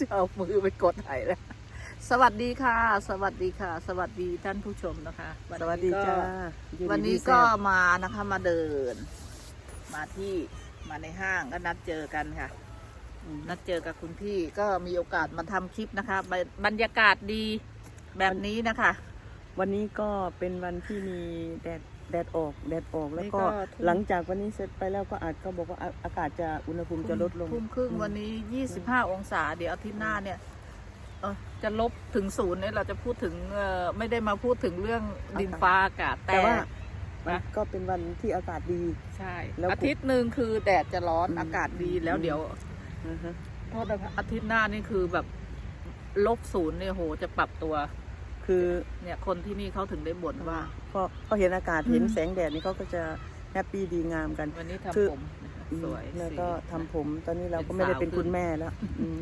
จะเอามือไปกดไหนแล้ว สวัสดีค่ะ สวัสดีค่ะ สวัสดีท่านผู้ชมนะคะ สวัสดีจ้าอยู่วันนี้ดีๆก็แซ่บมานะคะมาเดิน มาที่มาในห้างก็นัดเจอกันค่ะอืมนัดเจอกับคุณพี่ก็มีโอกาสมาทำคลิปนะคะบรรบรรยากาศดีแบบนี้นะคะ วันนี้ก็เป็นวันที่มีแดด แดดออกแดดออกแล้วก็นี่ก็ทุ่ม หลังจากวันนี้เสร็จไปแล้วก็อาจก็บอกว่าอาอากาศจะอุณหภูมิจะลดลง ทุ่มครึ่งอืมวันนี้ 25 องศา เดี๋ยวอาทิตย์หน้าเนี่ยเอ่อจะลบถึงศูนย์เนี่ยเราจะพูดถึงเอ่อไม่ได้มาพูดถึงเรื่องดินฟ้าอากาศ แต่แต่ว่ามันนะก็เป็นวันที่อากาศดี ใช่ แล้วอาทิตย์หนึ่งคือแดดจะร้อนอืม อากาศดีแล้วอืมเดี๋ยวอือฮะโทษนะคะอาทิตย์หน้านี่คือแบบลบศูนย์เนี่ยโหจะปรับตัว คือเนี่ยคนที่นี่เขาถึงได้บ่นว่า ก็ก็เห็นอากาศเห็นอืมแสงแดดนี่เขาก็จะแฮปปี้ดีงามกันวันนี้คือทำผมนะคะอืมสวยแล้วสีก็ทำผมตอนนี้เราเป็ก็นไม่ได้สาวเป็นขึ้คุนณแม่แล้วอืม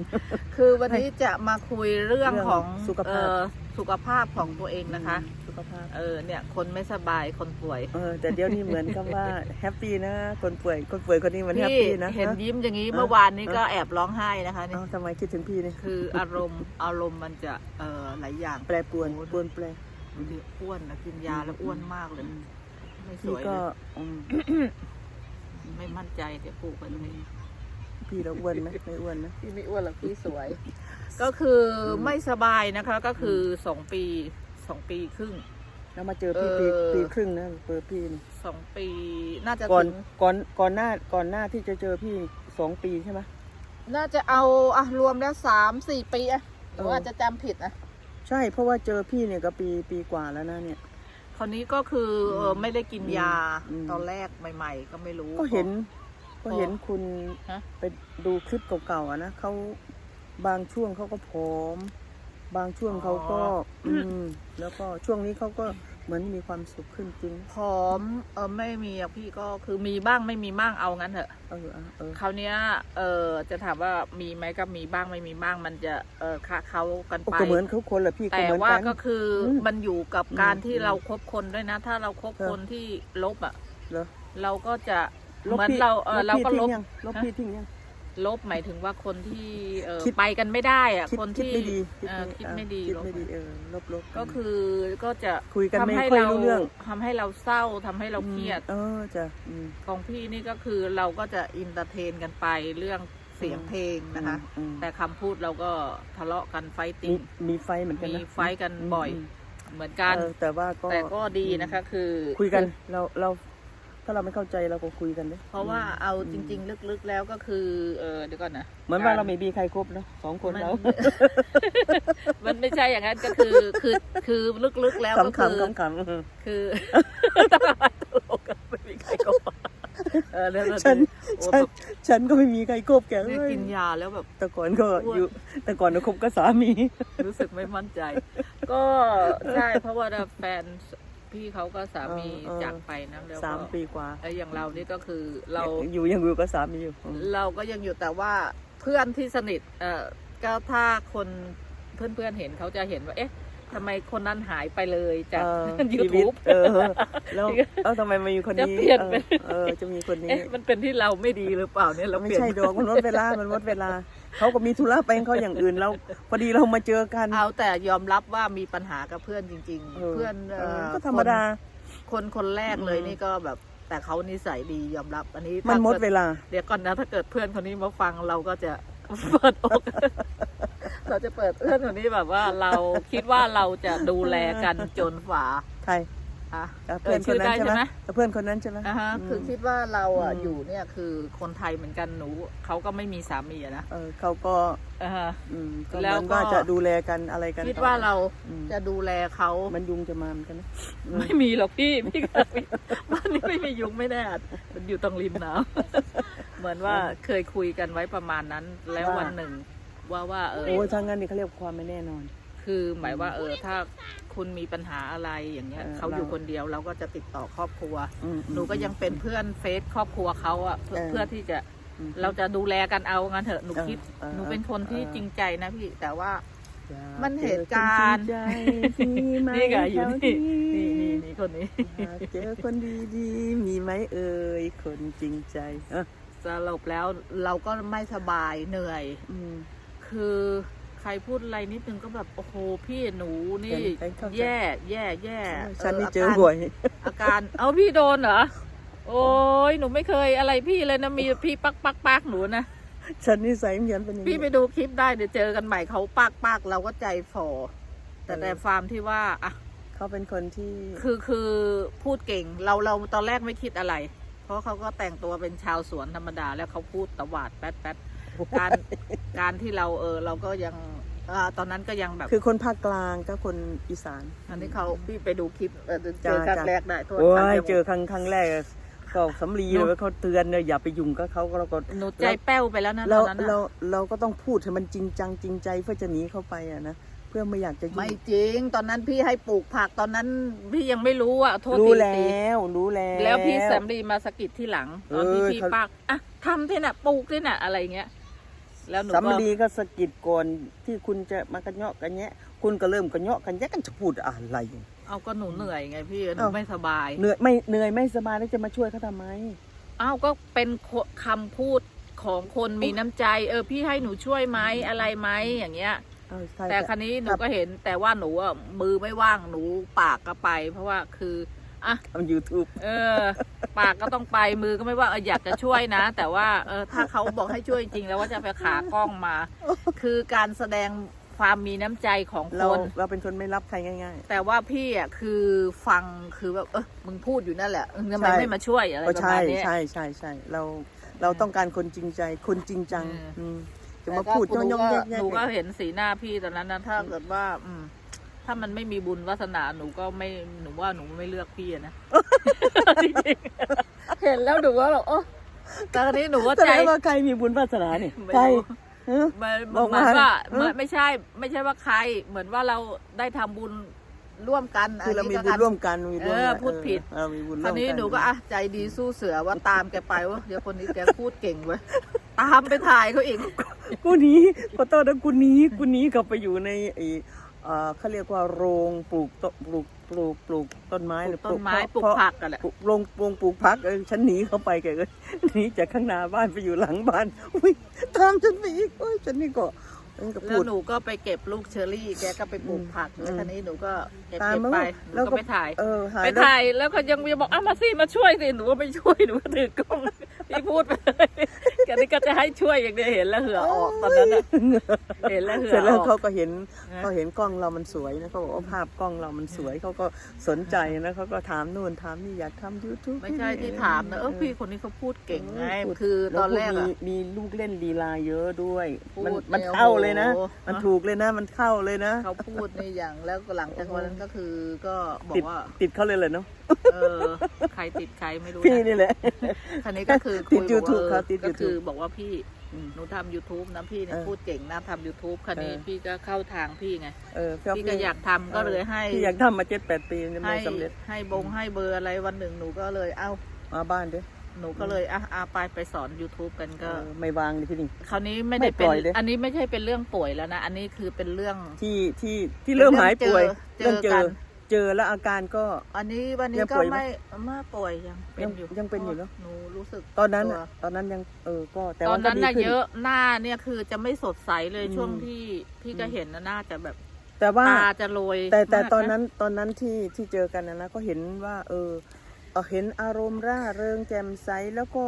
คือวันนี้จะมาคุยเรื่องเรื่องของสุขภาพเอ่อ สุขภาพของตัวเองนะคะ สุขภาพ เออเนี่ย คนไม่สบายคนป่วยเออแต่เดี๋ยวนี้เหมือนกับว่าแฮปปี้นะคนป่วยคนป่วยคนนี้มันแฮปพี่ปี้นะเห็นฮะยิ้มอย่างนี้เออเมื่อวานนี้ก็แอบร้องไห้นะคะนี่เอ้าทำไมคิดถึงพี่นี่คืออารมณ์อารมณ์มันจะเอ่อหลายอย่างแปรปรวนโอ้ปรวนแปรบางทีอ้วนนะกินยาแล้วอ้วนมากเลยไม่สพี่วยเลก็ยอืมไม่มั่นใจเดี๋ยวปลูกไปตรงนี้พี่เราอ้วนไหมไม่อ้วนนะพี่ไม่อ้วนหรอกพี่สวย ก็คือไม่สบายนะคะก็คือสองปีสองปีครึ่ง แล้วมาเจอพี่ปีเออ ปีครึ่งนะเปิดพี่นี่สองปีน่าจะก่อนถึงก่อนก่อนหน้าก่อนหน้าที่จะเจอพี่สองปีใช่ไหม น่าจะเอาอะรวมแล้วสามสี่ปีอะหรือว่าเออ จะจำผิดนะ ใช่เพราะว่าเจอพี่เนี่ยก็ปีปีกว่าแล้วนะเนี่ย คราวนี้ก็คือเออไม่ได้กินยาอืม ตอนแรกใหม่ ๆ ก็ไม่รู้ ก็เห็นก็เห็นคุณฮะ ไปดูคลิปเก่าๆอะนะเขา บางช่วงเขาก็ผอม บางช่วงเขาก็ อืม แล้วก็ช่วงนี้เขาก็เหมือนมีความสุขขึ้นจริง ผอมเออไม่มีอะพี่ก็คือมีบ้างไม่มีบ้างเอางั้นเถอะเออเออคราวเนี้ยเออจะถามว่ามีไหมก็มีบ้างไม่มีบ้างมันจะเออคะเขากันโอ้ไปก็เหมือนเขาคนแหละพี่ก็แต่เหมือนว่ากันก็คืออมมันอยู่กับการอืมที่อืมเราคบคนด้วยนะ ถ้าเราคบเออคนที่ลบอะเหรอเราก็จะลบเหมือนพี่เราเออเราก็พี่ลบทิ้งยังลบพี่ทิ้งยัง ลบหมายถึงว่าคนที่เออคิด ไปกันไม่ได้อะคิดคนคิดที่ไม่ดีเออคิดไม่ดีคิดลบไม่ดีเออลบลบก็คือก็จะคุยกันไม่ทำให้ค่อยเรารู้เรื่องทำให้เราเศร้าทำให้เราเครียด เออจ้ะอืม ของพี่นี่ก็คือเราก็จะอินเตอร์เทนกันไปเรื่องเสียงเพลงนะคะ อืมแต่คำพูดเราก็ทะเลาะกันไฟมีติ้งมีไฟเหมือนกันมีนะไฟกันบ่อย มเหมือนกัน เออแต่ว่าก็แต่ก็ดีนะคะ คือคุยกันเราเรา ถ้าเราไม่เข้าใจเราก็คุยกันเลยเพราะว่าเอาจริง ๆ ลึกๆแล้วก็คือเออเดี๋ยวก่อนนะเหมือนว่าเราไม่มีใครครบเนอะสองคนมันเรา มันไม่ใช่อย่างนั้นก็คือคือคือลึกๆแล้วก็ขำคือขำขำขำคือตลาดตลกกันไม่มีใครก็มาเออแล้วเราฉันโอ้ฉันแบบฉันก็ไม่มีใครครบแกนี่เอ้ยกินยาแล้วแบบแต่ก่อนก็อ้วนอยู่แต่ก่อนเราคบกับสามี รู้สึกไม่มั่นใจ ก็ใช่เพราะว่าแฟน พี่เขาก็สามีเออเออ จากไปนะแล้วสามก็ปีกว่าไอ้อย่างเรานี่ก็คือเรา อยู่ยังอยู่กับสามีอยู่อืม เราก็ยังอยู่แต่ว่าเพื่อนที่สนิท เอ่อก็ถ้าคนเพื่อนๆเห็นเขาจะเห็นว่า เอ๊ะทำไมคนนั้นหายไปเลยจาก เออ ยูชีวิทูตบ เออแล้วเออทำไมมาอยู่คนจะนี้เปลี่ยนเออเป็นเออจะมีคนนี้ เอ๊ะมันเป็นที่เราไม่ดีหรือเปล่าเนี่ยเราไม่เปลี่ยนใช่ดอกมันหมดเวลา มันหมดเวลา เขาก็มีธุระไปของเขาอย่างอื่นเราพอดีเรามาเจอกัน เอาแต่ยอมรับว่ามีปัญหากับเพื่อนจริง เอๆอเพื่อนเอเอ่ออก็ธรรมดาคนคนคนแรกเลยอืม นี่ก็แบบ แต่เขานิสัยดียอมรับอันนี้มันถ้าหมดกิเวลา เดี๋ยวก่อนนะ ถ้าเกิดเพื่อนคนนี้มาฟังเราก็จะ เปิดอก เราจะเปิดเพื่อนคนนี้แบบว่าเราคิดว่าเราจะดูแลกันจนฝาใคร อะกับเพื่อนคนนั้นใช่ไหมกับเพื่อนคนนั้นใช่ไหมอะฮะมคือคิดว่าเราอะอืมอยู่เนี่ยคือคนไทยเหมือนกันหนูเขาก็ไม่มีสามีอะนะเออเขาก็อ่าฮะอืมก็แล้เหวมือนก็ว่าจะดูแลกันอะไรกันคิดว่าเราอืมจะดูแลเขามันยุงจะมาเหมือนกันนะอืมไม่มีหรอกพี่พี่ก็มีบ้านนี้ไม่มียุงไม่แน่อาจมันอยู่ตรงริมน้ำเหมือนว่าเคยคุยกันไว้ประมาณนั้น แล้ววันหนึ่งว่าว่าเออโอ้ยถ้างั้นนี่เขาเรียกความไม่แน่นอน คือหมายว่าเออถ้า คุณมีปัญหาอะไรอย่างเงี้ยเออเขาอยู่เราคนเดียวเราก็จะติดต่อครอบครัวอืมหนูก็ยังเป็นเพื่อนเฟซครอบครัวเขาอะเพื่อเออ เพื่อที่จะอืม เราจะดูแลกันเอางั้นเถอะหนูเออคิดเออหนูเป็นคนที่เออ จริงใจนะพี่แต่ว่าอยามันเหตุการณ์เจอคนจริงใจมีไหมนี่ไงอยู่นี่แถวนี่นี่นี่คนนี้อยากเจอคนดีๆ มีไหมเอ่ยคนจริงใจเออสรุปแล้วเราก็ไม่สบายเหนื่อย อืมคือ ใครพูดอะไรนิดนึงก็แบบโอ้โหพี่หนูนี่เห็นเห็นเข้าใจ แย่ แย่ แย่ฉันนี่าเจอการบ่อยอาการ เอาพี่โดนเหรอโอ้ยหนูไม่เคยอะไรพี่เลยนะมีพี่ปักปักปักหนูนะฉันนิสัยเหมือนเป็นอย่างพี่นี้ ไปดูคลิปได้เดี๋ยวเจอกันใหม่เขาปักปักเราก็ใจฝ่อแต่เออ แต่ฟาร์มที่ว่าอะ เขาเป็นคนที่คือคือพูดเก่งเราเราตอนแรกไม่คิดอะไร เพราะเขาก็แต่งตัวเป็นชาวสวนธรรมดาแล้วเขาพูดตวาดแป๊ดแป๊ด การการที่เราเออเราก็ยังอ่าตอนนั้นก็ยังแบบ คือคนภาคกลางกับคนอีสาน อันนี้เขาพี่ไปดูคลิปเออเจอจ้าครั้งจ้าแรกได้โทษโอ้ครั้งยดีวเจอครั้งครั้งแรกก็สำลีเลยว่าเขาเตือนเนี่ยอย่าไปยุ่งกับเขาเราก็หนูใจแป้วไปแล้วนะตเราอนนั้นเราอะเราก็ต้องพูดให้มันจริงจังจริงใจเพื่อจะหนีเข้าไปอะนะเพื่อไม่อยากจะยุ่ไม่งจริง ตอนนั้นพี่ให้ปลูกผักตอนนั้นพี่ยังไม่รู้อะโทษรู้ทีแล้ตีวรู้แล้ว แล้วพี่แซมรีมาสะกิดที่หลังตอนที่เออพี่เขาปักอะทำที่น่ะปลูกที่น่ะอะไรเงี้ย แล้วหนูสำก็ลีก็สะกิดก่อนที่คุณจะมากระเนาะกันแยะคุณก็เริ่มกระเนาะกันแยะกันจะพูดอะไร เอาก็หนูเหนื่อยไงพี่หนูเอ้า ไม่สบาย เหนื่อยไม่เหนื่อยไม่สบายแล้วจะมาช่วยเขาทำไม อ้าวก็เป็นคำพูดของคนมีน้ำใจ เออพี่ให้หนูช่วยไหมอะไรไหมอย่างเงี้ย เออใช่แต่ คันนี้หนูครับ ก็เห็นแต่ว่าหนูอะมือไม่ว่างหนูปากก็ไป เพราะว่าคือ อะ ทำยูทูบเออ ปากก็ต้องไปมือก็ไม่ว่าเอออยากจะช่วยนะ แต่ว่าเออถ้าเขาบอกให้ช่วยจริงๆแล้วว่าจะไปขากล้องมา คือการแสดงความมีน้ำใจของเราคนเราเป็นคนไม่รับใครง่าย แต่ว่าพี่อะคือฟังคือแบบเออมึงพูดอยู่นั่นแหละเออทำไมใช่ ไม่มาช่วยอะไรๆก็ประใช่มาณเนี้ยใช่ใช่ใช่เราเราต้องการคนจริงใจ คนจริงจังเอออืม จะมาพูดแต่ย่ก็องย่องหนูแยกแยหนูก็กเห็นสีหน้าพี่ตอนนั้นนะถ้าเกิดว่า อืม ถ้ามันไม่มีบุญวาสนาหนูก็ไม่หนูว่าหนูไม่เลือกพี่อะนะ จริงๆเห็นแล้วหนูว่าแบบโอ้ตอนนี้หนูว่าแสใจ ดงว่าใครมีบุญวาสนาเนี่ยไม่ใครรู้ฮะเหมือนบอกเหมือนมาว่าเออเหมือนไม่ใช่ ไม่ใช่ว่าใคร เหมือนว่าเราได้ทำบุญร่วมกันคือเรามีนบุนี้ญก็ร่วมกันมีร่วมเออกันพูดผิด เออเรามีบุญคร่ราววมนี้กันหนูก็อะใจดีสู้เสือว่าตามแกไปวะเดี๋ยวคนนี้แกพูดเก่งเว้ยตามไปถ่ายเขาอีก กูหนี้ขอโทษนะกูหนี้กูหนี้กลับไปอยู่ในไอ้ เอ่อเขาเรียกว่าโรงปลูกต้นปลูกปลูกปลูกต้นไม้ปหลูรือกต้นไม้ปลูกเพราะผักกันแหละ ปลูกโรงโรงปลูกพักเออฉันหนีเข้าไปแกเลยหนีจากข้างหน้าบ้านไปอยู่หลังบ้านอุ้ยตามฉันไปอีกโอ้ยฉันนี่ก็ฉันก็แล้พูวด หนูก็ไปเก็บลูกเชอรี่ แกก็ไปปลูกผักอืมแล้วทีนี้หนูก็เก็บตามเก็บมาไปแล้วหนูก็ ก็ไปถ่าย เออหายไปแล้วถ่ายแล้วก็ยังมีบอกอ้ามาสิมาช่วยสิหนูก็ไม่ช่วยหนูก็ถือกล้องพี่พูดไปเลยแก นี่ก็จะให้ช่วยอย่างเดียวเห็นแล้วเหือออกตอนนั้นน่ะเห็นแล้วเหืเสร็อจแล้วออเขาก ก็เห็นนะ เขาเห็นกล้องเรามันสวยนะเขาบอกว่าภาพกล้องเรามันสวยเขาก็สนใจนะเขาก็ถามนู่นถามนี่อยากทำ YouTube ไม่ใช่ที่ถามนะเออพี่คนนี้เขาพูดเก่งไงพูด คือตอนแรกล้วอะพูดมีมีลูกเล่นลีลาเยอะด้วย พูดมันมันเนี่ยเข้าเลยนะ โอ้โห มันถูกเลยนะ มันเข้าเลยนะ เขาพูดในอย่างแล้วหลังจากวันนั้นก็คือก็บอติดกว่า ติดเขาเลยเหรอเนาะเออ ใครติดใครไม่รู้พี่นะนี่แหละ คันนี้ก็คือติดคุย YouTube บอกว่าครับติด ก็คือ YouTube บอกว่าพี่อืมหนูทำ YouTube นะพี่เนี่ยเออพูดเก่งนะทำ YouTube คันนี้เออพี่ก็เข้าทางพี่ไงเออพี่ก็อยากทำก็เลยให้พี่อยากทำมาเจ็ดแปดปียังให้ไม่สำเร็จให้บงให้เบอร์อะไรวันหนึ่งหนูก็เลยเอ้ามาบ้านด้วยหนูก็เลยอะอาไปไปสอน YouTube กันก็เออไม่วางเลยพี่นี่คราวนี้ไม่ได้ไม่เป็ปนล่อยเลยอันนี้ไม่ใช่เป็นเรื่องป่วยแล้วนะ อันนี้คือเป็นเรื่องที่ที่ที่เริ่มหายป่วยเจอเริ่มเจกัอน เจอแล้วอาการก็ อันนี้วันนี้ยังก็ป่วยไหมไม่ไม่ป่วยยังเป็นอยู่ยังเป็นอยู่เนอะ หนูรู้สึกตอนนั้นตัวน่ะตอนนั้นยังเออก็แต่ตอว่านก็นั้นดีน่ะขึ้น เยอะหน้าเนี่ยคือจะไม่สดใสเลยอืมช่วงที่พี่ก็อืม เห็นนะหน้าจะแบบแต่ว่า ตาจะโรยแต่แต่มากะตอนนั้นตอนนั้นที่ที่เจอกันนะนะก็เห็นว่าเออเอ่อเห็นอารมณ์ร่าเริงแจ่มใสแล้วก็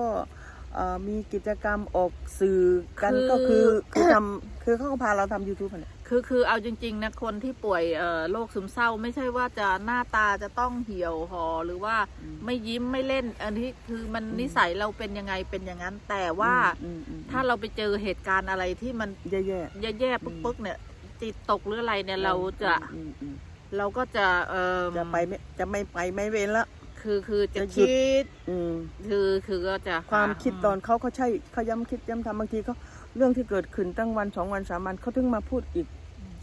เอ่อมีกิจกรรมออกสื่อกันก็คือคือทำคือเขาก็พาเราทำ YouTube อะเนี่ย คือคือเอาจริง ๆ นะ คนที่ป่วยเอ่อโรคซึมเศร้า ไม่ใช่ว่าจะหน้าตาจะต้องเหี่ยวหอหรือว่าอืมไม่ยิ้มไม่เล่น อันนี้คือมันอืมนิสัยเราเป็นยังไงเป็นอย่างนั้น แต่ว่าอืมอืมถ้าเราไปเจอเหตุการณ์อะไรที่มันแย่ๆแย่ๆปึ๊กๆเนี่ยจิตตกหรืออะไรเนี่ยเราจะอืมอืมเราก็จะเออจะไปไม่จะไม่ไปไม่เว้นละคือคือจะจะหยุดคิดอืมคือคือก็จะความหคิดตอนเขาเขาใช่เขาย้ำคิดย้ำทำบางทีเขาเรื่องที่เกิดขึ้นตั้งวันสองวันสามวันเขาถึงมาพูดอีก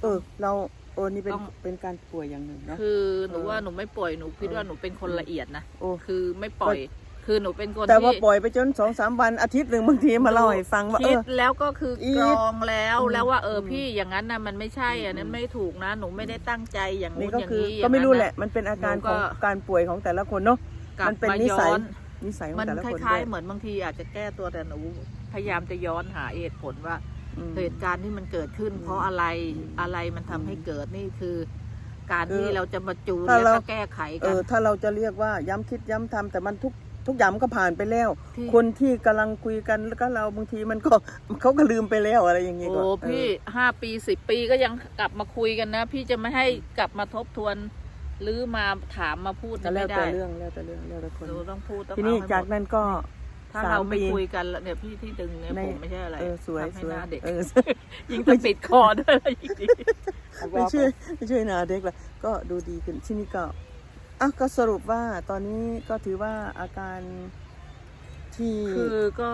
เออ เราโอ้นี่เป็นต้อง เป็นการป่วยอย่างหนึ่งนะคือหนูเออว่าหนูไม่ป่วยหนูคิดเออว่าหนูเป็นคนละเอียดนะโอ้ คือไม่ปล่อย คือหนูเป็นคนแต่ว่าที่ปล่อยไปจนสองสามวันอาทิตย์หนึ่งบางทีมาเล่าให้ฟังว่าเอคิดอ แล้วก็คืออีกทรองแล้วอืมแล้วว่าเอออม พี่อย่างนั้นนะมันไม่ใช่อันนั้นอืมไม่ถูกนะ หนูไม่ได้ตั้งใจอย่างนี่นู้นก็อย่างคือนี้ก็ไม่รู้อย่างแหนั้นละ มันเป็นอาการหนูขก็องการป่วยของแต่ละคนเนาะ กลับมันเป็นมานิย้สัอยนนิสัยขอมังนแต่ละคคนล้ายด้วยๆ เหมือนบางทีอาจจะแก้ตัวแต่หนูพยายามจะย้อนหาเหตุผลว่าอืม เหตุการณ์ที่มันเกิดขึ้น เพราะอะไรอะไรมันทำให้เกิดนี่คือ การที่คือเราจะมาจูนถ้าแล้วเราก็แก้ไขเอกันอถ้าเราจะเรียกว่าย้ำคิดย้ำทำแต่มันทุกทุกอย่างมันก็ผ่านไปแล้วที่คนที่กำลังคุยกันแล้วก็เราบางทีมันก็เขาก็ลืมไปแล้วอะไรอย่างงี้โอ้ก็เออพี่ห้าปีสิบปีก็ยังกลับมาคุยกันนะ พี่จะไม่ให้กลับมาทบทวนหรือมาถามมาพูดก็นี่แล้วไม่แต่ได้เรื่องแล้วแต่เรื่องแล้วแต่คนเราต้องพูดต้องทีนี้เอให้หมดจากนั้นก็ ถ้าสเรามไม่ปีคุยกันแล้วเนี่ยพี่ที่ดึงเนี่ยในผมไม่ใช่อะไรเออสวยทำให้สวยหน้าเด็กเออยิ่งจะปิดคอด้วยอะไรอีกดีไม่ช่วยไม่ช่วยหนาเด็กละก็ดูดีขึ้นที่นี่ก็อะก็สรุปว่าตอนนี้ก็ถือว่าอาการที่คือก็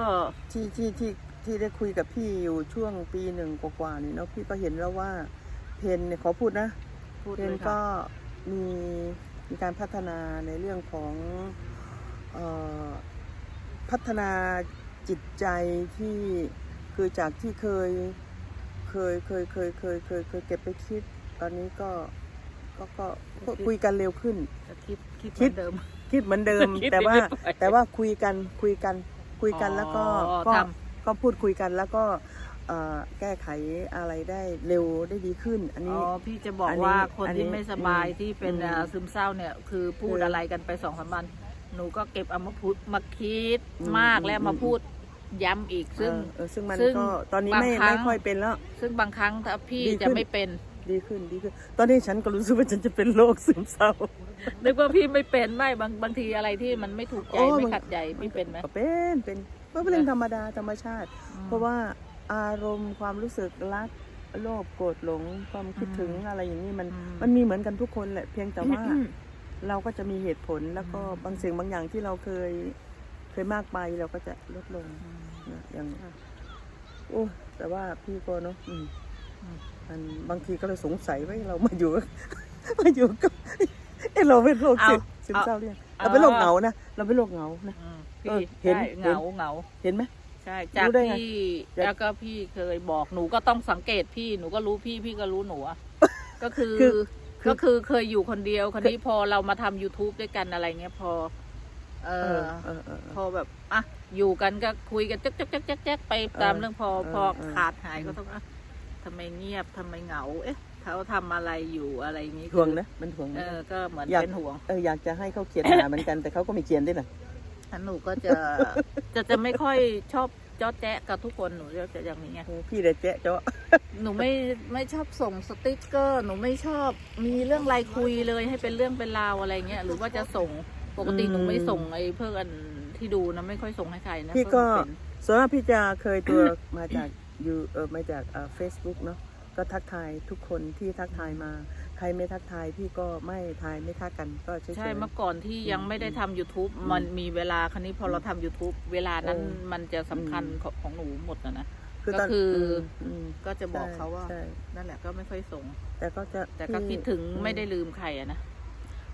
ที่ที่ที่ที่ได้คุยกับพี่อยู่ช่วงปีหนึ่งกว่าๆนี่เนาะพี่ก็เห็นแล้วว่าเพนเนี่ยขอพูดนะพูดเพเลนยก็ค่ะมีมีการพัฒนาในเรื่องของเออ พัฒนาจิตใจที่คือจากที่เคยเคยเคยเคยเคยเคยเคยเก็บไปคิด ตอนนี้ก็ก็ก็ก็คุยกันเร็วขึ้นจะคิดคิดคิดเหมือนเดิม คิดเหมือนเดิม คิดแต่ว่าไม่ได้ไปแต่ว่าคุยกันคุยกันคุยกันอ๋อแล้วก็ทก็ก็พูดคุยกันแล้วก็เอ่อแก้ไขอะไรได้เร็วได้ดีขึ้น อันอ๋นี้ อพี่จะบอกอันนี้ว่าคนอันนี้ที่ไม่สบายอืมที่เป็นอืมเอ่อซึมเศร้าเนี่ย คือพูดคืออ อะไรกันไปสองสามวัน หนูก็เก็บเอามาพูดมาคิดอืมมากอืมแล้วอืมมาพูดย้ำอีกซึ่งเออเออซึ่งมันซึ่งก็ตอนนี้บางไม่ครั้งไม่ค่อยเป็นแล้ว ซึ่งบางครั้งถ้าพี่ดีขึ้นจะไม่เป็นดีขึ้นดีขึ้น ตอนนี้ฉันก็รู้สึกว่าฉันจะเป็นโรคซึมเศร้านึกว่าพี่ไม่เป็นไม่บางบางทีอะไรที่มันไม่ถูกใจโอ้ไม่มันขัดใจพี่เป็นไหมก็เป็นเป็นมันเป็นเรื่องธรรมดาธรรมชาติอืมเพราะว่าอารมณ์ความรู้สึกรักโลภโกรธหลงความคิดถึงอืมอะไรอย่างนี้มันอืมมันมีเหมือนกันทุกคนแหละเพียงแต่ว่าอืม เราก็จะมีเหตุผลแล้วก็อืมบางสิ่งบางอย่างที่เราเคยเคยมากไปเราก็จะลดลงนะอย่างโอ้แต่ว่าพี่ก็เนาะอืมอืมมันบางทีก็เลยสงสัยว่าเรามาอยู่มาอยู่กับเอ้เราเป็นโรคซึมซึมเศร้าเรียงเราเป็นโรคเหงานะเราเป็นโรคเหงานะอืมเออพี่เห็นใช่เห็นเหงาเหงาเห็นไหมใช่จากรู้ได้ไงที่จากแล้วก็พี่เคยบอกหนูก็ต้องสังเกตพี่หนูก็รู้พี่พี่ก็รู้หนูอะก็คือคือคือ ก็คือเคยอยู่คนเดียวคนนี้พอเรามาทำ youtube ด้วยกันอะไรเงี้ยพอ เอเอออเออเออ พอแบบอะอยู่กันก็คุยกันจ๊กจ๊กจ๊กจ๊กจ๊กไปตามเออเรื่องพอเออพอเออ ขาดหายก็ต้องอะทำไมเงียบทำไมเหงา เอ๊ะเขาทำอะไรอยู่อะไรอย่างงี้ห่วงนะมันห่วงเอนะ อก็เหมือนอยาก เป็นห่วงเอออยากจะให้เขาเขียนหาเหมือนกันแต่เขาก็ไม่เขียนด้วยนะ อันหนูก็จะ จะจะไม่ค่อยชอบ จอแจ๊ะกับทุกคนหนูจะจะอย่างนี้ไงเออพี่เด็ดแจ๊ะเจ้าหนูไม่ไม่ชอบส่งสติกเกอร์ หนูไม่ชอบมีเรื่องอะไรคุยเลยให้เป็นเรื่องเป็นราวอะไรเงี้ย หรือว่าจะส่งปกติอืมหนูไม่ส่งไอ้เพื่ออันที่ดูนะไม่ค่อยส่งให้ใครนะพี่ก็เพราะมันเป็นส่วนมากพี่จะเคยตัวมาจากอยู่เออมาจากเฟซบุ๊กเนาะก็ทักทายทุกคนที่ทักทายมา ใครไม่ทักทายพี่ก็ไม่ทายไม่ทักกันก็เฉยๆ ใช่เมื่อก่อนที่ยังไม่ได้ทำ YouTube มันมีเวลาครั้นี้พอเราทำ YouTube เวลานั้นเออมันจะสำคัญอืม ของของหนูหมดนะนะคือก็ตอนคือมมก็จะบอกเขาว่า ใช่นั่นแหละก็ไม่ค่อยส่ง แต่ก็จะแต่ก็พี่ คิดถึงอืไม่ได้ลืมใครอะนะ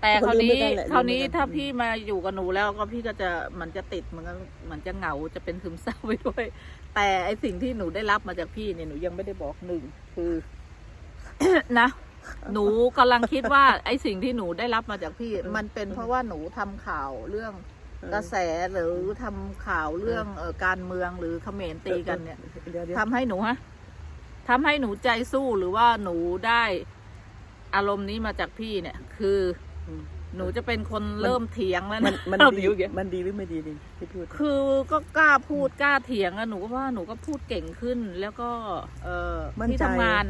แต่ก็คราวลืมนี้ไม่ได้แหละคราวนี้ลืมไม่ได้ ถ้าอืมพี่มาอยู่กับหนูแล้วก็พี่ก็จะมันจะติดมันก็มันจะเหงาจะเป็นซึมเศร้าไปด้วย แต่ไอสิ่งที่หนูได้รับมาจากพี่เนี่ยหนูยังไม่ได้บอกหนึ่งคือ นะ หนูกำลังคิดว่าไอสิ่งที่หนูได้รับมาจากพี่ มันเป็นเพราะว่าหนูทำข่าวเรื่องเออกระแสหรือทำข่าวเรื่องเอ่อการเมืองหรือเขมรตีกันเนี่ย เดี๋ยวเดี๋ยวทำให้หนูฮะทำให้หนูใจสู้หรือว่าหนูได้อารมณ์นี้มาจากพี่เนี่ย คืออืมหนูจะเป็นคนเริ่มเถียงแล้วมันนะมันเอาดีอยู่อย่างเงี้ยมันดีหรือไม่ดีดิที่พูด คือก็กล้าพูดกล้าเถียงอะหนูก็ว่าหนูก็พูดเก่งขึ้น แล้วก็ เออมั่นใจ ที่ทำงาน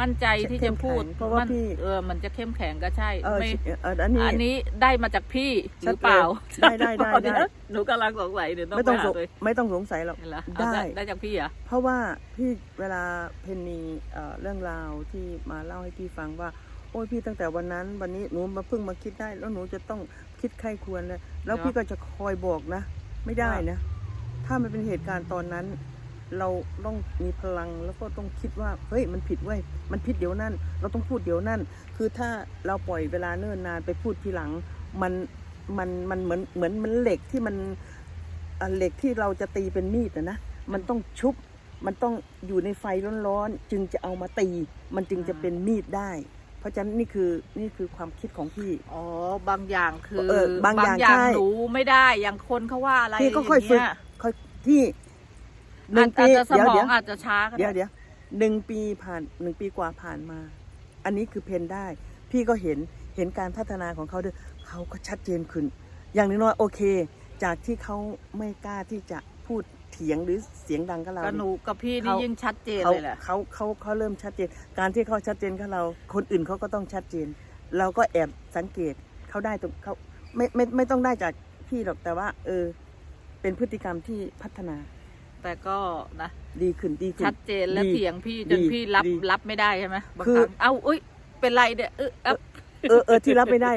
มั่นใจที่จะพูดเข้มแข็งเพราะว่ามั่นพี่ เออมันจะเข้มแข็งก็ใช่เออไม่เอออันนี้ อันนี้ได้มาจากพี่หชัรืดอเปล่าเลยได้ได้ได้ได้หนูกำลังสงสัยเดี๋ยวต้องไม่ต้องไปสหางเลยไม่ต้องสงสัยหรอก เห็นแล้วได้ได้จากพี่เหรอ เพราะว่าพี่เวลาเพนมีเอ่อเรื่องราวที่มาเล่าให้พี่ฟังว่า โอ้ยพี่ตั้งแต่วันนั้น วันนี้หนูมาเพิ่งมาคิดได้ แล้วหนูจะต้องคิดใครควรเลยแล้วพี่ก็จะคอยบอกนะ ไม่ได้นะ ถ้ามันเป็นเหตุการณ์ตอนนั้น เราต้องมีพลังแล้วก็ต้องคิดว่าเฮ้ยมันผิดเว้ยมันผิดเดี๋ยวนั่น เราต้องพูดเดี๋ยวนั่น คือถ้าเราปล่อยเวลาเนิ่นนานไปพูดทีหลังมันมันมันเหมือนเหมือนมันเหล็กที่มันอะเหล็กที่เราจะตีเป็นมีดนะนะมันต้องชุบมันต้องอยู่ในไฟร้อนๆจึงจะเอามาตี มันจึงจะเป็นมีดได้ เพราะฉะนั้นนี่คือนี่คือความคิดของพี่อ๋อบางอย่างคือเออบางอย่างใช่หนูไม่ได้อย่างคนเขาว่าอะไรพี่ก็ค่อยางฝึกเงี้ค่อยที่ หนึ่งอาจปีจะสเดี๋ยวมอเดี๋ยงวอาจจะช้าก็เดี๋ยวได้เดี๋ยวหนึ่งปีผ่านหนึ่งปีกว่าผ่านมา อันนี้คือเพนได้ พี่ก็เห็นเห็นการพัฒนาของเขาด้วยเขาก็ชัดเจนขึ้น อย่างน้อยๆโอเค จากที่เขาไม่กล้าที่จะพูดเถียงหรือเสียงดังกับเรากับหนูกับพี่นี่เขายิ่งชัดเจนเขาเลยแหละเขาเขาเขาเริ่มชัดเจน การที่เขาชัดเจนกับเรา คนอื่นเขาก็ต้องชัดเจน เราก็แอบสังเกตเขาได้ตรงเขาไม่ไม่ไม่ต้องได้จากพี่หรอกแต่ว่า เออ เป็นพฤติกรรมที่พัฒนา แต่ก็นะดีขึ้นดีขึ้นชัดเจนและดีเถียงพี่จนดีพี่รับดีรับไม่ได้ใช่ไหมบางคือครั้งเอ้าอุ้ยเป็นไรเนี่ยเออเอ้าเออเออที่รับไม่ได้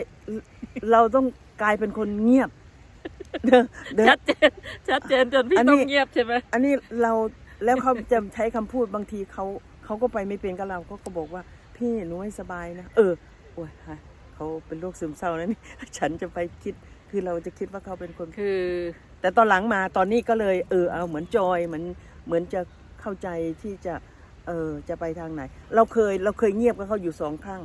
เราต้องกลายเป็นคนเงียบเด้อเด้อชัดเจนชัดเจนจนพี่อันนี้ต้องเงียบใช่ไหมอันนี้เราแล้วเขาจะใช้คำพูดบางทีเขาเขาก็ไปไม่เป็นกับเราเขาก็บอกว่าพี่หนูไม่สบายนะเออโอ้ยฮะเขาเป็นโรคซึมเศร้านะนี่ฉันจะไปคิดคือเราจะคิดว่าเขาเป็นคนคือ แต่ตอนหลังมาตอนนี้ก็เลยเออเอาเหมือนจอยเหมือนเหมือนจะเข้าใจที่จะเออจะไปทางไหน เราเคยเราเคยเงียบกับเขาอยู่สองครั้ง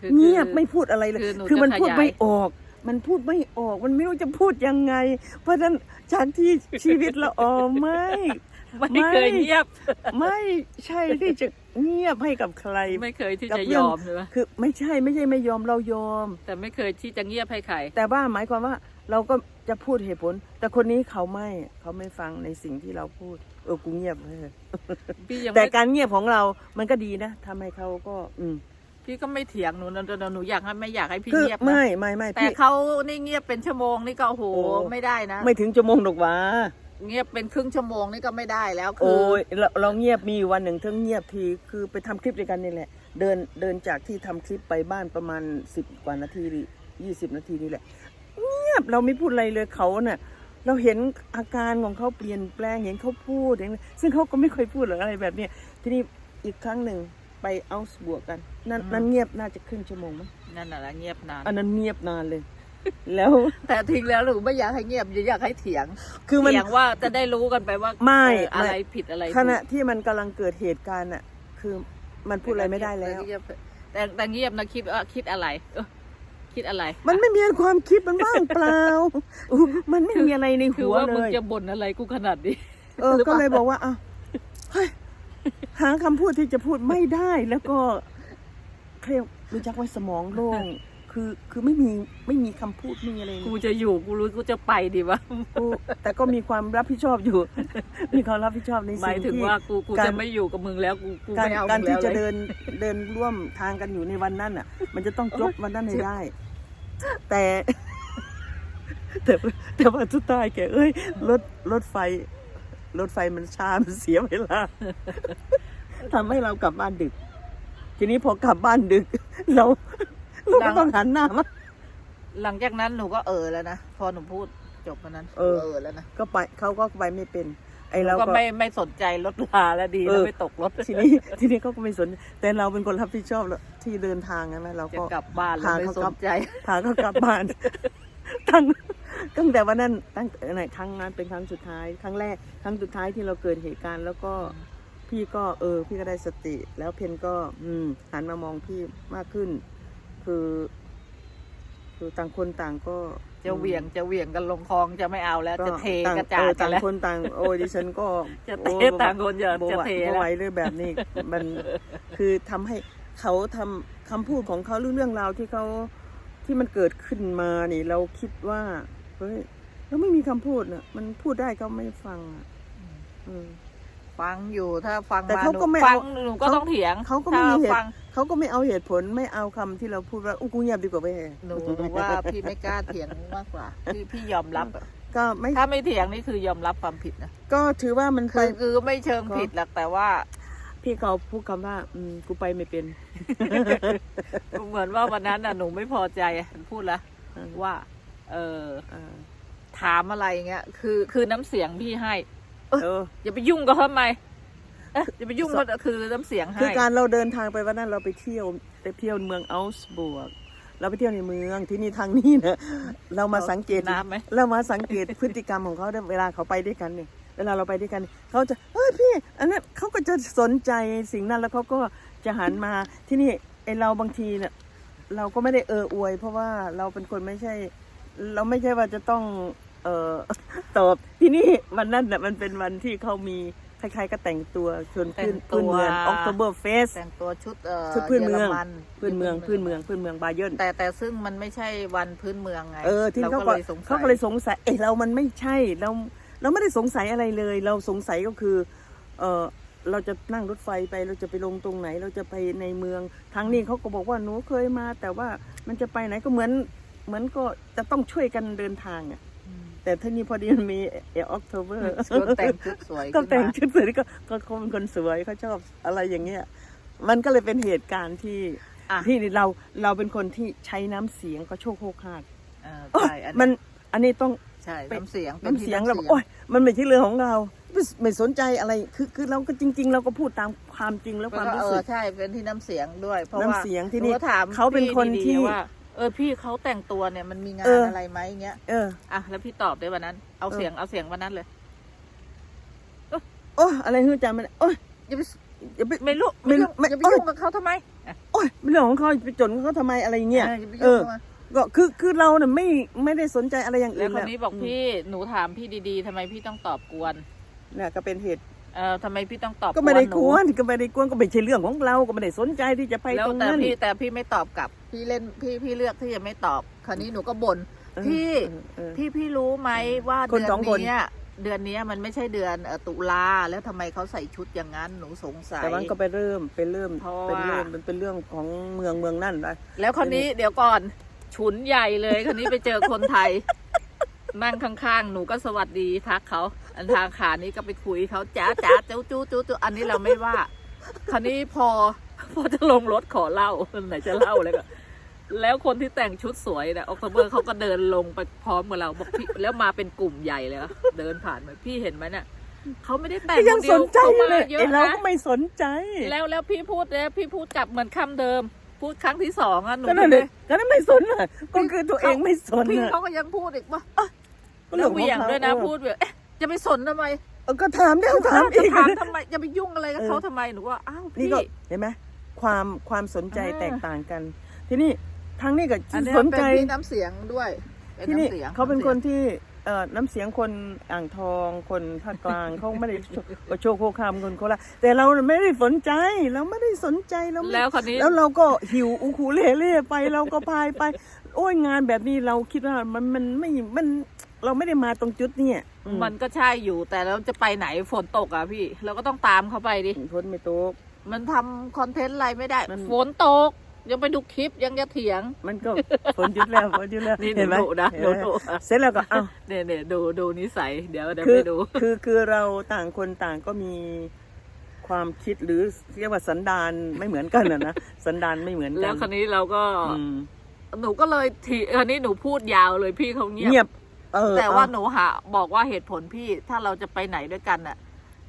คือเงียบคือไม่พูดอะไรเลย คือหนูคือมันจะพูดขยายไม่ออก มันพูดไม่ออก มันไม่รู้จะพูดยังไง เพราะฉะนั้นจากที่ชีวิตเราอ๋อไม่ ไม่เคยเงียบ ไม่ใช่ที่จะเงียบให้กับใคร ไม่เคยที่กับจะเรื่ยองอมใช่ไหมคือไม่ใช่ไม่ใช่ไม่ยอมเรายอม แต่ไม่เคยที่จะเงียบให้ใคร แต่ว่าหมายความว่าเราก็ จะพูดเหตุผล แต่คนนี้เขาไม่เขาไม่ฟังในสิ่งที่เราพูด เออกูเงียบเลยพี่ยังแต่ไม่การเงียบของเรามันก็ดีนะทำให้เขาก็ อืม พี่ก็ไม่เถียงหนูนะหนูอยากให้ไม่อยากให้พี่คือเงียบนะไม่ไม่ไม่แต่พี่ เขานี่เงียบเป็นชั่วโมงนี่ก็โอ้โหโอ้ ไม่ได้นะ ไม่ถึงชั่วโมงหรอกวะเงียบเป็นครึ่งชั่วโมงนี่ก็ไม่ได้แล้วคืโอ้ยเราเราเงียบมีอยู่วันหนึ่งทั้งเงียบทีคือไปทำคลิปด้วยกันนี่แหละ เดินเดินจากที่ทำคลิปไปบ้านประมาณสิบกว่านาทีหรือยี่สิบนาทีนี่แหละเงีย บเราไม่พูดอะไรเลยเขาเนี่ยเราเห็นอาการของเขาเปลี่ยนแปลงเห็นเขาพูดเห็นซึ่งเขาก็ไม่เคยพูดหรอกอะไรแบบเนี้ยทีนี้อีกครั้งหนึ่งไปเอาส์บวกกัน นั่นนั่นเงียบน่าจะครึ่งชั่วโมงมั้งนั่นน่ะแหละเงียบนานอันนั้นเงียบนานเลย แล้วแต่ทิ้งแล้วหนูไม่อยากให้เงียบอยากให้เถียง คือมันเถียงว่าจะได้รู้กันไปว่าไม่เอออะไรไม่ผิดอะไรขณะที่มันกำลังเกิดเหตุการณ์อะ คือมันพูดอะไรไม่ได้แล้วเงียบแต่แต่เงียบนะคิดว่าคิดอะไรเออ คิดอะไร มันไม่มีความคิดมันว่างเปล่าอู้มันไม่มีอะไรในคือหัวว่าเลมึงย จะบ่นอะไรกูขนาดนี้ เออก็เลยบอกว่าอ้าวเฮ้ย หาคำพูดที่จะพูดไม่ได้ แล้วก็เครียดรู้จักว่าสมองโล่ง คือคือไม่มีไม่มีคำพูดไม่มีอะไรกูจะอยู่กูรู้กูจะไปดีวะกูแต่ก็มีความรับผิดชอบอยู่ มีความรับผิดชอบในหมาสิ่ยงถึงที่ว่ากูกูการจะไม่อยู่กับมึงแล้วกูกูการไม่เอาการมึงที่แล้วจะเลยเดินเดินร่วมทางกันอยู่ในวันนั้นอะ มันจะต้องจบวันนั้นให้ได้ แต่ แต่แต่ว่าสุดท้ายแกเอ้ยรถรถไฟ รถไฟมันช้ามันเสียเวลา ทำให้เรากลับบ้านดึก ทีนี้พอกลับบ้านดึก เรา เราก็ต้องหันหน้ามา หลังจากนั้นหนูก็เออแล้วนะ พอหนูพูดจบวันนั้นเออเออแล้วนะก็ไปเขาก็ไปไม่เป็น ไอหนูเราก็ก็ไม่ไม่สนใจรถลาแล้วดีเอแล้วอไม่ตกรถทีนี้ ทีนี้เขาก็ไม่สน แต่เราเป็นคนรับผิดชอบแล้วที่เดินทางใช่ไหมเราจะก็กลับบ้านแล้วพาไม่เขาสกลันบใจ พาเขากลับบ้าน ตั้งตั้งแต่วันนั้นตั้งไหนครั้งนั้นเป็นครั้งสุดท้าย ครั้งแรกครั้งสุดท้ายที่เราเกิดเหตุการณ์ แล้วก็พี่ก็เออ พี่ก็ได้สติ แล้วเพนก็ อืมหันมามองพี่มากขึ้น คือ คือต่างคนต่างก็จะเหวี่ยงจะเหวี่ยงกันลงคลองจะไม่เอาแล้วก็จะเทต่างกระจาเอดอกัต่านงแล้วคนต่าง โอ้ยดิฉันก็จะเทโอ้ต่างคนจะบ่จะไหวเทบ่แล้วไหวเลยแบบนี้ มันคือทำให้เขาทำคำพูดของเขาหรือเรื่องราวที่เขาที่มันเกิดขึ้นมานี่ เราคิดว่าเฮ้ยเราไม่มีคำพูดน่ะ มันพูดได้เขาไม่ฟังอะเออ ฟังอยู่ถ้าฟังแต่มาเขาหนูก็ไม่ฟัเอางหนูก็ต้องเถียงเขาก็ไม่มีถ้าเหตุฟังเขาก็ไม่เอาเหตุผลไม่เอาคำที่เราพูดว่าอู้กูเงียบดีกว่าไปหนูหนูว่าพี่ไม่กล้าเถียงมากกว่าพี่พี่ยอมรับอะก็ไม่ถ้าไม่เถียงนี่คือยอมรับความผิดนะก็ถือว่ามันไปคือคือไม่เชิงผิดหรอกแต่ว่า พี่เขาพูดคำว่า อืมกูไปไม่เป็น เหมือนว่าวันนั้นน่ะหนูไม่พอใจพูดละอืม ว่า เออ อ่าถามอะไรเงี้ย คือ คือน้ำเสียงพี่ให้ เออ อย่าไปยุ่งกับเขาทำไมเอ๊ะอย่าไปยุ่งมันคือน้ำเสียงให้คือการเราเดินทางไปวันนั้นเราไปเที่ยวไปเที่ยวเมืองอัลส์บวก เราไปเที่ยวในเมืองที่นี่ทางนี้นะเรามาสังเกตน้ำไหมเรามาสังเกตพฤติกรรมของเขาเวลาเขาไปด้วยกันเนี่ยเวลาเราไปด้วยกันเนี่ยเขาจะเอ้ยพี่ อันนั้นเขาก็จะสนใจสิ่งนั้นแล้วเขาก็จะหันมาที่นี่ไอเราบางทีเนี่ยเราก็ไม่ได้เอออวย เพราะว่าเราเป็นคนไม่ใช่ เราไม่ใช่ว่าจะต้อง เออตอบที่นี่วันนั้นน่ะมันเป็นวันที่เขามีคล้ายๆก็แต่งตัวชวนพื้นแต่งตัวพื้นเมืองออกโตเบอร์เฟส แต่งตัวชุดเอ่อชุดพื้นเมืองยรมันพื้นเมืองพื้นเมืองพื้นเมืองบาเยิร์นแต่แต่ซึ่งมันไม่ใช่วันพื้นเมืองไงเออที่เขารก็เลยสงสัยเขาก็เลยสงสัยเอะเรามันไม่ใช่เราเราไม่ได้สงสัยอะไรเลย เราสงสัยก็คือเออเราจะนั่งรถไฟไปเราจะไปลงตรงไหน เราจะไปในเมืองทางนี้เขาก็บอกว่าหนูเคยมา แต่ว่ามันจะไปไหนก็เหมือนเหมือนก็จะต้องช่วยกันเดินทางอะอืม แต่ที่นี่พอดีมันมีเออออกโทเบอร์ก็แต่งชุดสวยก็แต่งขึ้นมาชุดสวยก็ก็เขาเป็นคนสวยเขาชอบอะไรอย่างเงี้ยมันก็เลยเป็นเหตุการณ์ที่อะที่เราเราเป็นคนที่ใช้น้ำเสียงก็โชคโคกหากเออโอ๊ยใช่อันมันอันนี้ต้องใช่เป็นน้ำเสียงป็น้ำเสียงที่เราบอกโอ๊ยมันไม่ใช่เรื่องของเราไม่ไม่สนใจอะไรคือคือเราก็จริง ๆ เราก็พูดตามความจริงและความแล้วก็รู้เอสึอกใช่เป็นที่น้ำเสียงด้วย เพราะว่าน้ำเสียงที่นี่หก็ถามเขาเป็นคนพี่ดีๆที่ว่า เออพี่เขาแต่งตัวเนี่ยมันมีงาเอนออ อะไรไหมเงี้ยเออ อะแล้วพี่ตอบได้วันนั้น เอาเออเสียงเอาเสียงวันนั้นเลยโอ้อะไรฮือจามันโอ้ยอย่าไปอย่าไป ไม่รู้ไม่ไม่รู้ยุ่งไม่ อย่าไปยุ่งกับเขาทำไมอะโอ้ยเรื่องของเขาไปจนเขาทำไมอะไรเงี้ยอออย่าไปเอยุ่งอกับมันก็คือคือเราเนี่ยไม่ไม่ได้สนใจอะไรอย่างแล้อื่วนคนนี้บอกมพี่หนูถามพี่ดีๆทำไมพี่ต้องตอบกวน เนี่ยก็เป็นเหตุ เออทำไมพี่ต้องตอบก็ไม่ได้หกนูวนก็ไม่ได้กวนก็ไม่ใช่เรื่องของเราก็ไม่ได้สนใจที่จะไปแล้วตรงแต่นั้น พี่แต่พี่ไม่ตอบกลับ พี่เล่นพี่พี่เลือกที่จะไม่ตอบ คราวนี้หนูก็บ่นเออพี่เออเออพี่พี่รู้ไหมว่าคนเดือนสองคน เนี้ยเดือนเนี้ยมันไม่ใช่เดือนเอ่อตุลาแล้วทำไมเขาใส่ชุดอย่างนั้นหนูสงสัย แต่มันก็ไปเริ่มไปเริ่มเพราะว่า เป็นเรื่องมันเป็นเรื่องของเมืองเมืองนั่นนะ แล้วคราวนี้เดี๋ยวก่อนฉุนใหญ่เลยคราวนี้ไปเจอคนไทย นั่งข้างๆ หนูก็สวัสดีทักเขา อันทางขานี้ก็ไปคุยเขาจ้าจ้าจู้จู้จู้จู้อันนี้เราไม่ว่า คราวนี้พอ พอจะลงรถขอเล่าไหนจะเล่าเลยก็แล้วคนที่แต่งชุดสวยเนี่ยออกเบอร์เขาก็เดินลงไปพร้อมกับเราบอกพี่แล้วมาเป็นกลุ่มใหญ่เลยอะเดินผ่านมาพี่เห็นไหมเนี่ยเขาไม่ได้แต่งก็ยังคนเดีสยวนใจเขามาเลยเยไอ้อะเรานะก็ไม่สนใจ แล้วแล้วพี่พูดเนี่ยพี่พูดกลับเหมือนคำเดิม พูดครั้งที่สองอะหนูก็นั่นเลเลยยก็นั่นไม่สนอะก็คือตัวเองไม่สนพี่อะเขาก็ยังพูดอีกว่าก็แล้รื่วขเหอวี่ยงขาด้วยนะเออพูดแบบเอ๊ะ จะไปสนทำไมเออก็ถามแล้วถามจะอีกถามทำไมจะไปยุ่งอะไรกับเขาเออทำไมหนูว่าอ้าวนี่พี่ ก็เห็นไหมความความสนใจอ่าแตกต่างกัน ทีนี้ทางนี้ก็อันเนี้ยสนใจ เป็นที่น้ำเสียงด้วยเป็นที่นี่น้ำเสียงเขาเป็นคนำสียงที่เอ่อน้ำเสียงคนอ่างทองคนภาคกลาง เขาไม่ได้โชโชว์โคคามคนโคราชแต่เราไม่ได้สนใจเราไม่ได้สนใจเราไม่แล้วคนนี้ แล้วเราก็หิวอูคูเลเล่ไปเราก็พายไป โอ้ยงานแบบนี้เราคิดว่ามันมันไม่มันเราไม่ได้มาตรงจุดเนี่ยอืมันก็ใช่อยู่แต่เราจะไปไหนฝนตกอะพี่ เราก็ต้องตามเขาไปดิ พ้นไม่ตก มันทำคอนเทนต์อะไรไม่ได้ มัน ฝนตก ยังไปดูคลิปยังจะเถียง มันก็ ฝนหยุดแล้วฝนหยุดแล้วนี่หเห็นไหมนูนะเห็หนนูไหมหนูเสร็จแล้วก็เอ้า เนี่ยเนี่ยดูดูนิสัย เดี๋ยวเดี๋ยวคือไปดู คือคือเราต่างคนต่างก็มีความคิดหรือเรียกว่าสันดานไม่เหมือนกันนะนะ สันดานไม่เหมือนกัแล้วคราวนี้เราก็อืม หนูก็เลยทีคราวนี้หนูพูดยาวเลยพี่เขาเงียบ เงียบ เออแต่ว่าเอหนูหาบอกว่าเหตุผลพี่ถ้าเราจะไปไหนด้วยกันน่ะ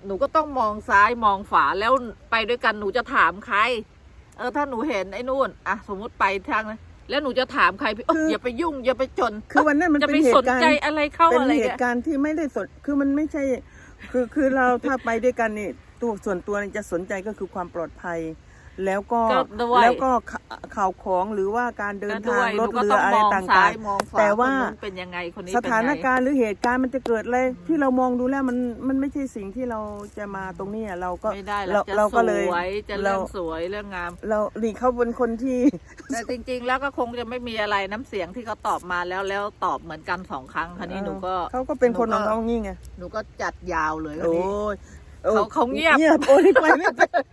หนูก็ต้องมองซ้ายมองขวาแล้วไปด้วยกันหนูจะถามใคร เออถ้าหนูเห็นไอ้นู่นอะสมมุติไปทางนั้นแล้วหนูจะถามใครพี่เอ้ยอย่าไปยุ่ง อย่าไปจนคือวันนั้นมันจะเป็ไปนเหสนตุการใจณ์ อะไรเข้าเป็นอะไรเหเนี่ยตุการณ์ที่ไม่ได้สน คือมันไม่ใช่ คือ คือเราถ้าไปด้วยกันนี่ ตัวส่วนตัวนี่จะสนใจก็คือความปลอดภัย แล้วก็ก็ด้วยแล้วก็ข่าข่าวของหรือว่าการเดินก็ด้ทาวยงหรนูถก็เรืต้อองอะมไรองต่ซ้าายงมองขวาแต่ว่าคนนู้นเป็นยังไงคนนี้ๆสเป็นถานไง การณ์หรือเหตุการณ์มันจะเกิดอะไรที่เรามองดูแล้วมันมันไม่ใช่สิ่งที่เราจะมาตรงนี้เราก็ไม่ได้เราเราจะเราสก็เลยวยจะเราเรื่องสวยเรื่องงาม เรานี่เขาเป็นคนที่ แต่จริงๆ แล้วก็คงจะไม่มีอะไรน้ำเสียงที่เขาตอบมาแล้วแล้วตอบเหมือนกันสองครั้งคันนี้หนูก็ เขาก็เป็นคนหนูขก็องเขางี้ไงหนูก็จัดยาวเลยคันโอ้นี้ยโอ้ เขาเขาเงียบ เงียบโอ้ยไปไม่เป็น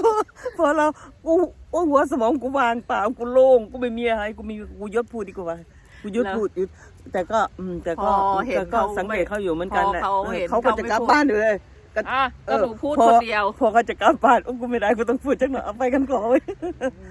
พอพอเรากูโอ้หัวสมองกูวางเปล่ากูโล่งกูไม่มีอะไรกูมีกูยศพูดดีกว่ากูยศแล้วพูดอยู่แต่ก็อืมแต่ก็พอเห็นแต่ก็เขาสังเกตเขาอยู่เหมือนกันแหละพอเขาเห็นเขาก็จะกลับเขาไม่พูด บ้านอยู่เลย ก็อะก็หนูพูดพอคนเดียว พอเขาจะกลับบ้านโอ้กูไม่ได้กูต้องพูดจังหน่อยเอาไปกันก่อนเว้ย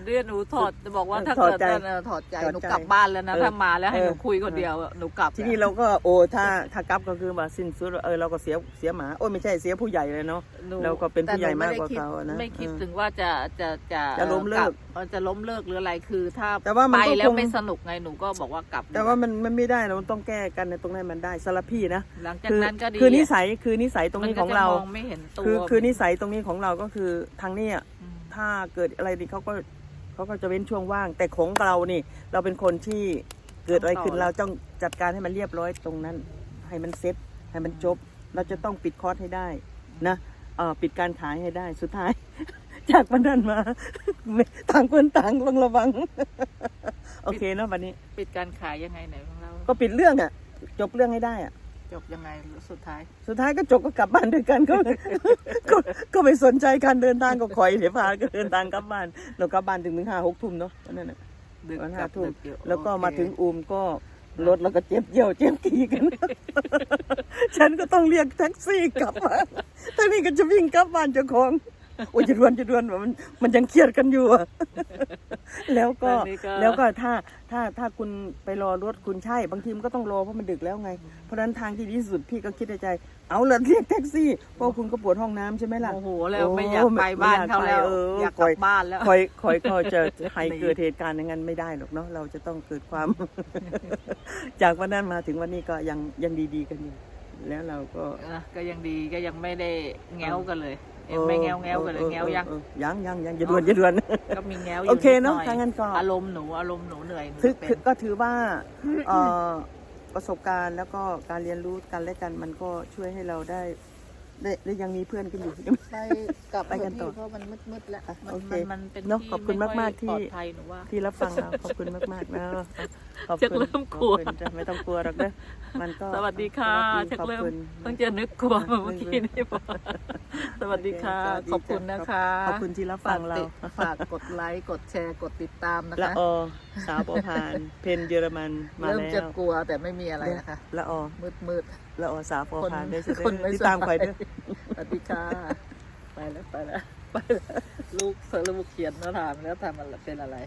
เรียนหนูถอดบอกว่าถ้าถอดเกิดใจเออถอดใจถอดใจหนูกลับบ้านแล้วนะเออถ้ามาแล้วให้เออ หนูคุยคนเดียวอะหนูกลับทีนี้เราก็โอ้ถ้าถ้ากลับก็คือว่าสิ้นสุดเออเราก็เสียเสียหมาโอ้ยไม่ใช่เสียผู้ใหญ่เลยเนาะหนูเราก็เป็นผู้ใหญ่แต่มากไได้กว่าคิดเขาอะนะไม่คิดเออถึงว่าจะจะจะจะล้มเลิกเออจะล้มเลิกหรืออะไรคือถ้าแต่ว่ามันไปก็แล้วคง ไม่สนุกไงหนูก็บอกว่ากลับแต่ว่ามันมันไม่ได้เราต้องแก้กันในตรงนั้นมันได้สำหรับพี่นะหลังจากคือนั้นก็ดี คือนิสัยคือนิสัยตรงนี้มัขก็องจะเรามองไม่เห็นตัวคือคือนิสัยตรงนี้ของเราก็คือทางเนี้ยอืมถ้าเกิดอะไรดีเขาก็เขาก็จะเว้นช่วงว่าง แต่ของเรานี่ เราเป็นคนที่เกิดอะไรขึ้นต้องต่อเราต้องจัดการให้มันเรียบร้อยตรงนั้น ให้มันเซ็ตให้มันจบ เราจะต้องปิดคอร์สให้ได้นะเอ่อปิดการขายให้ได้สุดท้าย จากวันนั้นมา ต่างคนต่างลงระวัง โอเคเนาะวันนี้ ปิดการขายยังไงไหนของเราก็ปิดเรื่องอะจบเรื่องให้ได้อะ จบยังไงสุดท้าย สุดท้ายก็จบก็กลับบ้านด้วยกันก็ ก็ก็ไม่สนใจการเดินทางก็คอยเดี๋ยวพาก็เดินทางกลับบ้านเรากลับบ้านถึงถึงห้าหกทุ่มเนาะวันนั้นน่ะดึกวันกห้าลับทุ่มดึกอยู่แล้วก็โอเคมาถึงอูมก็รถแล้วก็เจ็บเยี่ยวเจ็บขี้กัน ฉันก็ต้องเรียกแท็กซี่กลับมาท่านี้ก็จะวิ่งกลับบ้านเจ้าของ โอ้ยจะดวนจะดวนมันมันยังเครียดกันอยู่อะแล้วก็ตอนนี้ก็ แล้วก็ถ้าถ้าถ้าคุณไปรอรถคุณใช่บางทีมันก็ต้องรอเพราะมันดึกแล้วไง เพราะฉะนั้นทางที่ดีที่สุดพี่ก็คิดในใจ เอาละเรียกแท็กซี่เพราะคุณก็ปวดห้องน้ำใช่ไหมล่ะ โอ้โหแล้วโอ้ไม่อยากไปบ้านเขาแล้วไม่อยากไปเออออยากกลัคอยบบ้านแล้ว คอยคอยคอยจะให้หนีเกิดเหตุการณ์อย่างนั้นไม่ได้หรอกเนาะเราจะต้องเกิดความ จากวันนั้นมาถึงวันนี้ก็ยังยังดีๆกันอยู่แล้วเราก็ นะก็ยังดีก็ยังไม่ได้แง้วกันเลย ยังไม่แง้วแง้วกันเลยออแง้วยังเออเออยังยังยังจะดวนจะดวนก็มีแง้วอยู่โอเคเนอะดหอยถ้างั้นก็อารมณ์หนูอารมณ์หนูเหนื่อยหนูถือเป็คือนก็ถือว่าเอ่อประสบการณ์แล้วก็การเรียนรู้กันและกันมันก็ช่วยให้เราได้ ได้ได้ยังมีเพื่อนกันอยู่ ไปกลับไปกันต่อเพราะมันมืดๆแล้วอะมันโอเคมันมันเป็นเนอะที่ขอบคุณไยมากๆที่ปลอดภัยหนูว่าที่รับฟังเราขอบคุณมากๆนะขอบชักคุณเริ่มกลัวขอบคุณจ้ะไม่ต้องกลัวหรอกเด้อมันก็สวัสดีค่ะสวัสดีชักขอบเริ่มคุณเพิ่งจะนึกกลัวมาเมื่อกี้นี่พอสวัสดีค่ะสวัสดีขอบคุณนะคะขอบคุณที่รับฟัฝางกเราติดฝากกดไลค์กดแชร์กดติดตามนะละคะออสาวปอพานเพนเยอรมันมาเริ่มแล้จะวกลัวแต่ไม่มีอะไรนะคะละออมืดมืด ละออสาวปอคนพานได้คนไม่ติดตามสบายคอยเด้อสวัสดีค่ะไปแล้วไปแล้วไปแล้วลูกเสลูกเขียนแล้วถามแล้วทำอะไรเป็นอะไร